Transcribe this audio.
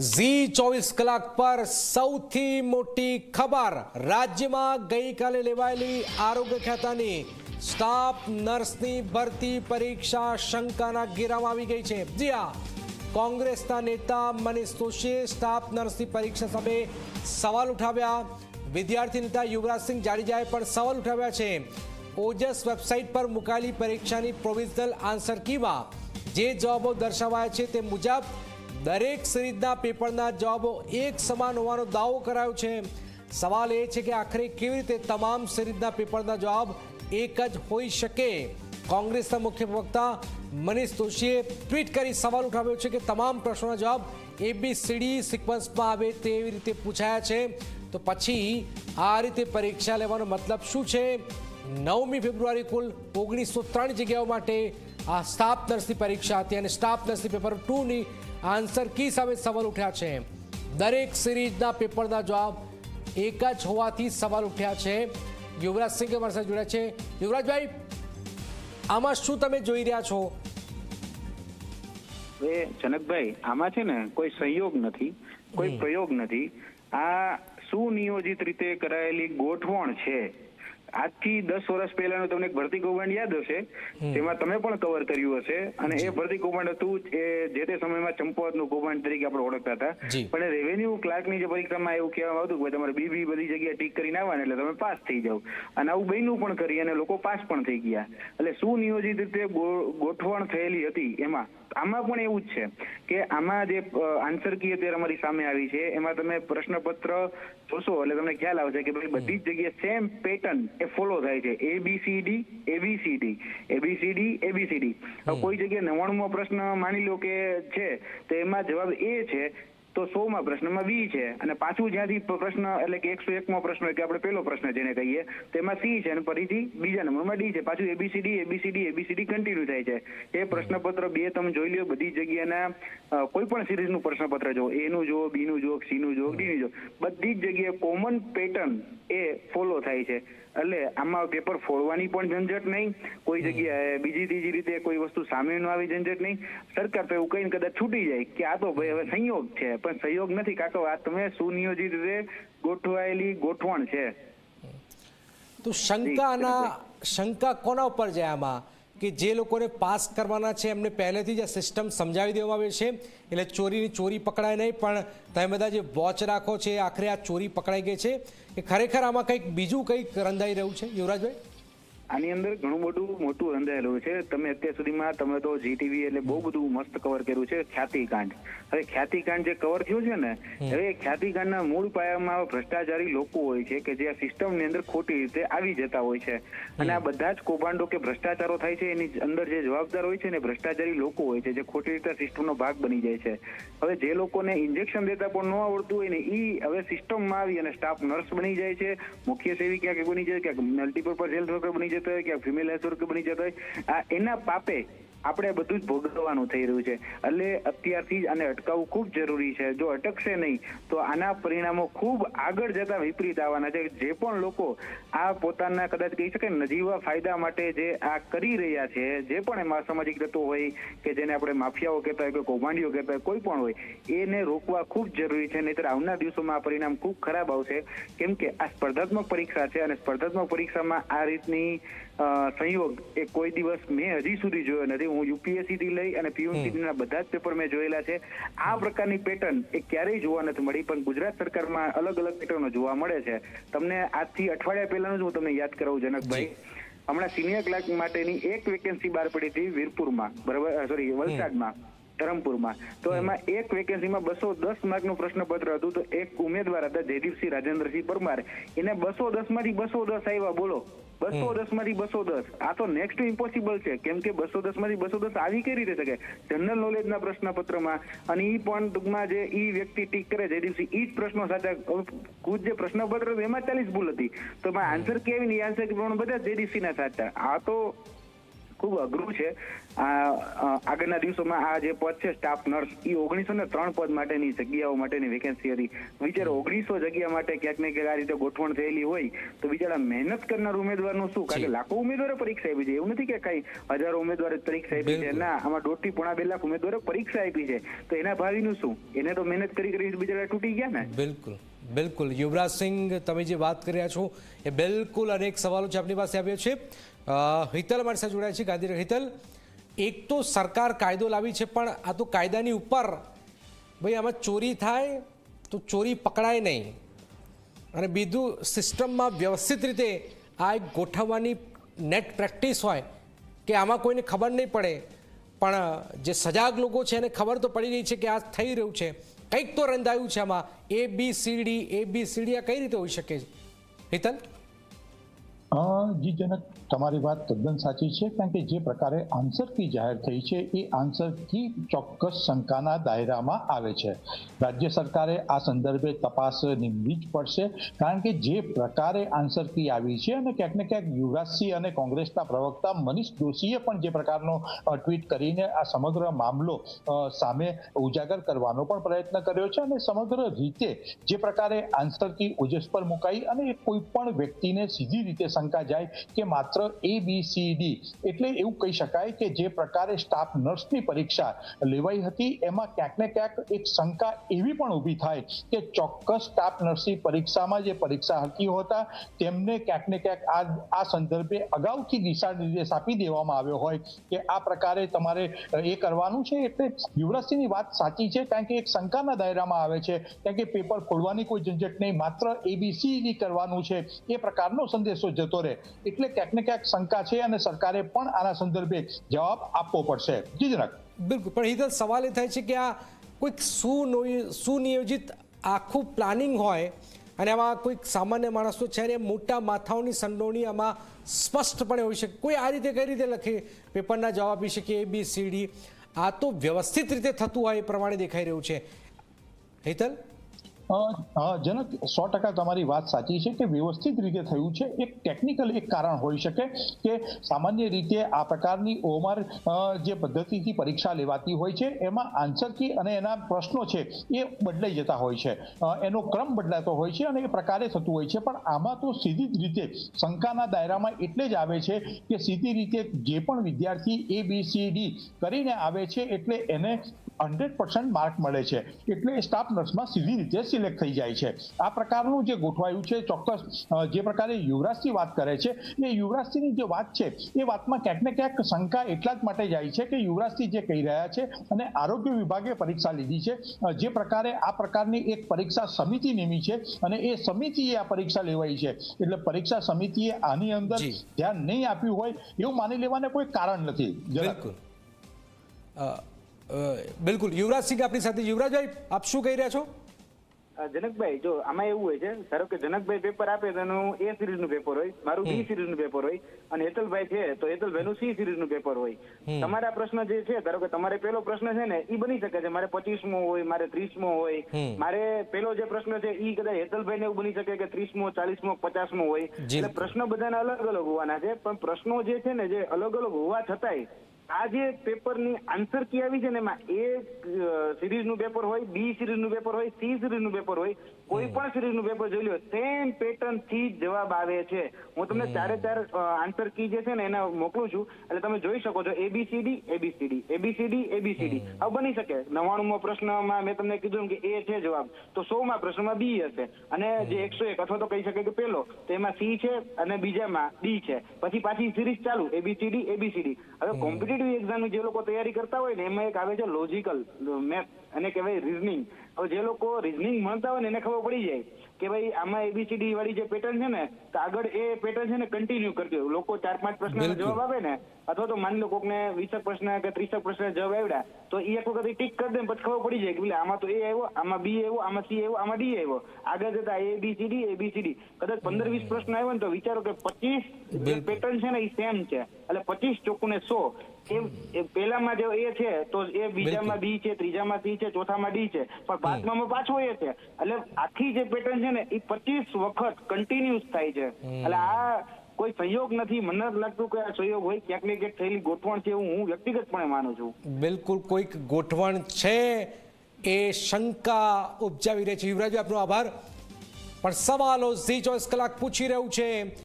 ઝી ચોવીસ કલાક પર સૌથી મોટી ખબર રાજ્યમાં ગઈકાલે લેવાયેલી આરોગ્ય ખાતાની સ્ટાફ નર્સની ભરતી પરીક્ષા શંકાના ઘેરામાં આવી ગઈ છે. જી હા, કોંગ્રેસના નેતા મનીષ દોશીએ સ્ટાફ નર્સની પરીક્ષા સામે સવાલ ઉઠાવ્યા. વિદ્યાર્થી નેતા યુવરાજસિંહ જાડેજાએ પણ સવાલ ઉઠાવ્યા છે. ઓજસ વેબસાઇટ પર મુકાયેલી પરીક્ષાની પ્રોવિઝનલ આન્સર કીમાં જે જવાબો દર્શાવાયા છે તે મુજબ દરેક સિરીઝના પેપરના જવાબો એક સમાન હોવાનો દાવો કરાયો છે. સવાલ એ છે કે આખરે કેવી રીતે તમામ સિરીઝના પેપરના જવાબ એક જ હોઈ શકે? કોંગ્રેસના મુખ્ય પ્રવક્તા મનીષ દોશીએ ટ્વીટ કરી સવાલ ઉઠાવ્યો છે કે તમામ પ્રશ્નોના જવાબ એબીસીડી સિક્વન્સમાં આવે તેવી રીતે પૂછાયા છે. તો પછી આ રીતે પરીક્ષા લેવાનો મતલબ શું છે? નવમી ફેબ્રુઆરી કુલ ઓગણીસો ત્રણ જગ્યાઓ માટે આ સ્ટાફ નર્સની પરીક્ષા હતી અને સ્ટાફ નર્સની પેપર ટુની આન્સર કી સામે સવાલ ઉઠ્યા છે. દરેક સિરીઝના પેપરના જવાબ એક જ હોવાથી સવાલ ઉઠ્યા છે. યુવરાજસિંહ અમારી સાથે જોડ્યા છે. યુવરાજભાઈ આમાં શું તમે જોઈ રહ્યા છો? એ જનકભાઈ આમાં છે ને કોઈ સંયોગ નથી કોઈ પ્રયોગ નથી. આ સુનિયોજિત રીતે કરાયેલી ગોઠવણ છે. આજથી દસ વર્ષ પહેલાનું તમને એક ભરતી કૌભાંડ યાદ હશે તેમાં તમે પણ કવર કર્યું હશે. અને એ ભરતી કૌભાંડ હતું એ જે તે સમયમાં ચંપાવતનું કૌભાંડ તરીકે આપણે ઓળખતા હતા. પણ રેવન્યુ ક્લાર્કની જે પરીક્ષામાં એવું કહેવામાં આવતું કે તમારે તમારે બીબી બધી જગ્યાએ ટીક કરીને આવવાને એટલે તમે પાસ થઈ જાવ અને આવું બન્યું પણ કરી અને લોકો પાસ પણ થઈ ગયા. એટલે સુનિયોજિત રીતે ગોઠવણ થયેલી હતી એમાં. આમાં પણ એવું જ છે કે આમાં જે આન્સર કી અત્યારે અમારી સામે આવી છે એમાં તમે પ્રશ્નપત્ર જોશો એટલે તમને ખ્યાલ આવશે કે ભાઈ બધી જ જગ્યાએ સેમ પેટર્ન એ ફોલો થાય છે. A B C D A B C D A B C D A B C D કોઈ જગ્યાએ નવ્વાણુંમો પ્રશ્ન માની લો કે છે તો એમાં જવાબ એ છે તો સો માં પ્રશ્નમાં બી છે. અને પાછું જ્યાંથી પ્રશ્ન એટલે કે એકસો એકમો પ્રશ્ન કે આપણે પહેલો પ્રશ્ન જેને કહીએ, તેમાં સી છે અને ફરીથી બીજા નંબરમાં ડી છે. પાછું એબીસીડી એબીસીડી એબીસીડી કન્ટિન્યુ થાય છે. એ પ્રશ્નપત્ર બે તમે જોઈ લો બધી જગ્યાના કોઈ પણ સિરીઝનું પ્રશ્નપત્ર જો એ નું જો બી નું જો સી નું જો ડી નું જો બધી જ જગ્યાએ કોમન પેટર્ન એ ફોલો થાય છે. એટલે આમાં પેપર ફોડવાની પણ ઝંઝટ નહીં. કોઈ જગ્યાએ બીજી ત્રીજી રીતે કોઈ વસ્તુ સામે ન આવી ઝંઝટ નહીં. સરકાર તો એવું કહીને કદાચ છૂટી જાય કે આ તો ભાઈ હવે સંયોગ છે પણ સંયોગ નથી. કાકો આ તમે સુનિયોજિત રીતે ગોઠવાયેલી ગોઠવણ છે. તો શંકાના શંકા કોના ઉપર છે આમાં? કે જે લોકોને પાસ કરવાના છે, એમને પહેલેથી જ આ સિસ્ટમ સમજાવી દેવામાં આવે છે. એટલે ચોરીની ચોરી પકડાય નહીં, પણ તમે બધા જે વોચ રાખો છે આખરે આ ચોરી પકડાઈ ગઈ છે. કે ખરેખર આમાં કંઈક બીજું કંઈક રંધાઈ રહ્યું છે? યુવરાજભાઈ? આની અંદર ઘણું બધું મોટું રંધાયેલું છે. તમે અત્યાર સુધીમાં તમે તો જીટીવી એટલે બહુ બધું મસ્ત કવર કર્યું છે ખ્યાતિકાંડ. હવે ખ્યાતિકાંડ જે કવર થયું છે ને હવે ખ્યાતિકાંડના મૂળ પાયામાં ભ્રષ્ટાચારી લોકો હોય છે કે જે આ સિસ્ટમની અંદર ખોટી રીતે આવી જતા હોય છે. અને આ બધા જ કૌભાંડો કે ભ્રષ્ટાચારો થાય છે એની અંદર જે જવાબદાર હોય છે ને ભ્રષ્ટાચારી લોકો હોય છે જે ખોટી રીતે સિસ્ટમનો ભાગ બની જાય છે. હવે જે લોકોને ઇન્જેક્શન દેતા પણ ન આવડતું હોય ને એ હવે સિસ્ટમમાં આવી અને સ્ટાફ નર્સ બની જાય છે મુખ્ય સેવી ક્યાંક બની જાય ક્યાંક મલ્ટીપર્પઝ હેલ્થ વર્કર બની જતા હોય ક્યાંક ફિમેલ હેલ્થ વર્કર બની જતો હોય આ એના પાપે આપણે બધું જ ભોગવવાનું થઈ રહ્યું છે. એટલે અત્યારથી જ આને અટકાવવું ખૂબ જરૂરી છે. જો અટકશે નહીં, તો આના પરિણામો ખૂબ આગળ જતા વિપરીત આવવાના છે. જે પણ લોકો આ પોતાના કદાચ કહી શકે નજીવા ફાયદા માટે જે આ કરી રહ્યા છે, જે પણ એમાં સામાજિક તત્વો હોય કે જેને આપણે માફિયાઓ કહેતા હોય કે કૌભાંડીઓ કહેતા હોય, કોઈ પણ હોય, એને રોકવા ખૂબ જરૂરી છે. નહીતર આવનાર દિવસોમાં આ પરિણામ ખૂબ ખરાબ આવશે. કેમ કે આ સ્પર્ધાત્મક પરીક્ષા છે અને સ્પર્ધાત્મક પરીક્ષામાં આ રીતની સંયોગ એ કોઈ દિવસ મેં હજી સુધી જોયો નથી. હું યુપીએસસી થી લઈ અને પીયુસી ના બધા જ પેપર મેં જોયેલા છે. આ પ્રકારની પેટર્ન એ ક્યારેય જોવા નથી મળી પણ ગુજરાત સરકારમાં અલગ અલગ પેટર્નો જોવા મળે છે. તમને આજથી અઠવાડિયા પહેલાનું જ હું તમને યાદ કરાવું જનકભાઈ. હમણાં સિનિયર ક્લાર્ક માટેની એક વેકેન્સી બહાર પડી હતી વીરપુરમાં બરાબર? સોરી વલસાડમાં. ધરમપુરમાં. તો એમાં એક વેકેન્સીમાં બસો દસ માર્કનું પ્રશ્નપત્ર હતું. તો એક ઉમેદવાર હતા જયદીપસિંહ રાજેન્દ્રસિંહ પરમાર. એને બસો દસમાંથી બસો દસ આવ્યા બોલો. બસો દસમાંથી બસો દસ. આ તો નેક્સ્ટ ઇમ્પોસિબલ છે. કેમ કે બસો દસમાંથી બસો દસ આવી કઈ રીતે શકે? જનરલ નોલેજના પ્રશ્નપત્રમાં. અને ઈ પણ ટૂંકમાં જે ઈ વ્યક્તિ ટીક કરે જયદીપસિંહ ઈ જ પ્રશ્નો સાચા કુદ જે પ્રશ્નપત્ર હતું એમાં ચાલીસ ભૂલ હતી. તો આન્સર કેવી નહીં આન્સર બધા જયદીપસિંહ ના સાચા. આ તો ખૂબ અઘરું છે. આ આગળના દિવસોમાં આ જે પદ છે સ્ટાફ નર્સ એ ઓગણીસો ને ત્રણ પદ માટેની જગ્યાઓ માટેની વેકેન્સી હતી. વિચારો ઓગણીસો જગ્યા માટે ક્યાંક ને ક્યાંક આ રીતે ગોઠવણ થયેલી હોય તો બિચારા મહેનત કરનાર ઉમેદવારનું શું? કારણ કે લાખો ઉમેદવારો પરીક્ષા આપી છે. એવું નથી કે કઈ હજારો ઉમેદવારે પરીક્ષા આપી છે. ના આમાં દોઢથી પોણા બે લાખ ઉમેદવારો પરીક્ષા આપી છે. તો એના ભાવિનું શું? એને તો મહેનત કરી કરી બિચારા તૂટી ગયા ને? બિલકુલ. બિલકુલ. યુવરાજ સિંહ તમે જે વાત કરી રહ્યા છો એ બિલકુલ અનેક સવાલો છે આપણી પાસે આવ્યો છે. હિતલ અમારી સાથે જોડાય છે, ગાંધીનગર હિતલ. એક તો સરકાર કાયદો લાવી છે, પણ આ તો કાયદાની ઉપર ભાઈ આમાં ચોરી થાય તો ચોરી પકડાય નહીં. અને બીજું, સિસ્ટમમાં વ્યવસ્થિત રીતે આ એક ગોઠવવાની નેટ પ્રેક્ટિસ હોય કે આમાં કોઈને ખબર નહીં પડે. પણ જે સજાગ લોકો છે એને ખબર તો પડી રહી છે કે આ થઈ રહ્યું છે. કંઈક તો રંધાયું છે આમાં. A B C D A B C D આ કઈ રીતે હોઈ શકે છે? હિતલ? જી જનક તમારી વાત તદ્દન સાચી છે, કારણ કે જે પ્રકારે આન્સર કી જાહેર થઈ છે, એ આન્સર કી ચોક્કસ શંકાના દાયરામાં આવે છે. રાજ્ય સરકારે આ સંદર્ભે તપાસ નિમવી જ પડશે, કારણ કે જે પ્રકારે આન્સર કી આવી છે અને ક્યાંક ને ક્યાંક યુવરાજસિંહ અને કોંગ્રેસના પ્રવક્તા મનીષ દોશીએ પણ જે પ્રકારનો ટ્વીટ કરીને આ સમગ્ર મામલો સામે ઉજાગર કરવાનો પણ પ્રયત્ન કર્યો છે અને સમગ્ર રીતે જે પ્રકારે આન્સર કી ઓજસ પર મુકાઈ અને કોઈ પણ વ્યક્તિને સીધી રીતે શંકા જાય કે માત્ર એ બી સી ડી એટલે એવું કહી શકાય કે જે પ્રકારે સ્ટાફ નર્સની પરીક્ષા લેવાઈ હતી, એમાં ક્યાંક ને ક્યાંક એક શંકા એવી પણ ઊભી થાય કે ચોક્કસ સ્ટાફ નર્સની પરીક્ષામાં જે પરીક્ષાર્થીઓ હતા તેમને ક્યાંક ને ક્યાંક આ આ સંદર્ભે અગાઉથી દિશા નિર્દેશ આપી દેવામાં આવ્યો હોય કે આ પ્રકારે તમારે એ કરવાનું છે એટલે યુવરાજસિંહની વાત સાચી છે, કારણ કે એક શંકાના દાયરામાં આવે છે, કારણ કે પેપર ખોલવાની કોઈ ઝંઝટ નહીં, માત્ર એબીસીડી કરવાનું છે, એ પ્રકારનો સંદેશો જતો રહે. એટલે ક્યાંક ને ક્યાંક શંકા છે અને સરકારે પણ આના સંદર્ભે જવાબ આપવો પડશે. જી જનક. બિલકુલ. પણ હિતલ સવાલ એ થાય છે કે આ કોઈક સુનો- સુનિયોજિત આખું પ્લાનિંગ હોય અને આમાં કોઈક સામાન્ય માણસો છે ને મોટા માથાઓની સંડોવણી આમાં સ્પષ્ટપણે હોઈ શકે કોઈ આ રીતે કઈ રીતે લખે? પેપરના જવાબ આપી શકે એ બી સી ડી આ તો વ્યવસ્થિત રીતે થતું હોય એ પ્રમાણે દેખાઈ રહ્યું છે. હિતલ? જનક સો ટકા તમારી વાત સાચી છે કે વ્યવસ્થિત રીતે થયું છે. એક ટેકનિકલ એક કારણ હોઈ શકે કે સામાન્ય રીતે આ પ્રકારની ઓમર જે પદ્ધતિથી પરીક્ષા લેવાતી હોય છે, એમાં આન્સર કી અને એના પ્રશ્નો છે એ બદલાઈ જતા હોય છે. એનો ક્રમ બદલાતો હોય છે અને એ પ્રકારે થતું હોય છે. પણ આમાં તો સીધી જ રીતે શંકાના દાયરામાં એટલે જ આવે છે કે સીધી રીતે જે પણ વિદ્યાર્થી એ બી સી ડી કરીને આવે છે એટલે એને હંડ્રેડ પર્સન્ટ માર્ક મળે છે. એટલે સ્ટાફ નર્સમાં સીધી રીતે સિલેક્ટ થઈ જાય છે. આ પ્રકારનું જે ગોઠવાયું છે ચોક્કસ જે પ્રકારે યુવરાજસિંહ વાત કરે છે એ યુવરાજસિંહની જે વાત છે એ વાતમાં ક્યાંક ને ક્યાંક શંકા એટલા જ માટે જાય છે કે યુવરાજસિંહ જે કહી રહ્યા છે અને આરોગ્ય વિભાગે પરીક્ષા લીધી છે જે પ્રકારે આ પ્રકારની એક પરીક્ષા સમિતિ નિમી છે અને એ સમિતિએ આ પરીક્ષા લેવાઈ છે. એટલે પરીક્ષા સમિતિએ આની અંદર ધ્યાન નહીં આપ્યું હોય એવું માની લેવાને કોઈ કારણ નથી. જરા- બિલકુલ. યુવરાજ સિંહ આપણી સાથે. યુવરાજભાઈ આપ શું કહી રહ્યા છો? જનકભાઈ જો આમાં એવું હોય છે ધારો કે જનકભાઈ પેપર આપે તો એનું એ સિરીઝનું પેપર હોય મારું બી સિરીઝનું પેપર હોય અને હેતલભાઈ છે તો હેતલભાઈ નું સી સિરીઝનું પેપર હોય. તમારા પ્રશ્ન જે છે ધારો કે તમારે પેલો પ્રશ્ન છે ને એ બની શકે છે. મારે પચીસમો હોય મારે ત્રીસમો હોય. મારે પેલો જે પ્રશ્ન છે એ કદાચ હેતલભાઈ ને એવું બની શકે કે ત્રીસમો ચાલીસમો પચાસમો હોય. એટલે પ્રશ્ન બધાને અલગ અલગ હોવાના છે પણ પ્રશ્નો જે છે ને જે અલગ અલગ હોવા છતાંય આ જે પેપરની આન્સર કી આવી છે ને એમાં એ સિરીઝનું પેપર હોય, બી સિરીઝનું પેપર હોય, સી સિરીઝનું પેપર હોય કોઈ પણ સિરીઝનું પેપર જોઈ લો સેમ પેટર્નથી જવાબ આવે છે. હું તમને ચારે ચાર આન્સર કી જે છે ને એને મોકલું છું એટલે તમે જોઈ શકો છો એબીસીડી એબીસીડી એબીસીડી એબીસીડી આ બની શકે. નવ્વાણું પ્રશ્નમાં મેં તમને કીધું કે એ છે જવાબ. તો સો માં પ્રશ્નમાં બી હશે. અને જે એકસો એક અથવા તો કહી શકે કે પેલો તો એમાં સી છે અને બીજામાં ડી છે. પછી પાછી સિરીઝ ચાલુ એબીસીડી એબીસીડી હવે કોમ્પિટિટિવ એક્ઝામની જે લોકો તૈયારી કરતા હોય ને એમાં એક આવે છે લોજિકલ મેથ અને કહેવાય રીઝનિંગ હવે જે લોકો રીઝનિંગ ભણતા હોય ને એને ખબર પડી જાય કે ભાઈ આમાં એબીસીડી વાળી જે પેટર્ન છે ને તો આગળ એ પેટર્ન છે ને કન્ટિન્યુ કરજો લોકો ચાર પાંચ પ્રશ્નનો જવાબ આપે ને અથવા તો માની લો કોકને વીસક પ્રશ્ન કે ત્રીસક પ્રશ્ન જવાબ આવ્યા તો એ એક વખત ટીક કરી દે ને પછી ખબર પડી જાય કે આમાં તો એ આવ્યો આમાં બી આવ્યો આમાં સી આવ્યો આમાં ડી આવ્યો. આગળ જતા A B C D A B C D કદાચ પંદર વીસ પ્રશ્ન આવ્યો ને તો વિચારો કે પચીસ પેટર્ન છે ને એ સેમ છે. એટલે પચીસ ચોખ્ખું ને સો. એ એ જો એ છે તો એ બીજામાં બી છે ત્રીજામાં સી છે ચોથામાં ડી છે. પણ પાંચમામાં પાછો એ છે. એટલે આખી જે પેટર્ન છે ને એ પચીસ વખત કન્ટિન્યુઅસ થાય છે. એટલે આ કોઈ સહયોગ નથી. મને લાગતું કે આ સહયોગ હોય ક્યાંક ને ક્યાંક થયેલી ગોઠવણ છે એવું હું વ્યક્તિગતપણે માનું છું. બિલકુલ કોઈક ગોઠવણ છે એ શંકા ઉપજાવી રહી છે. યુવરાજ આપનો આભાર. પણ સવાલો ઝી ચોવીસ કલાક પૂછી રહ્યું છે.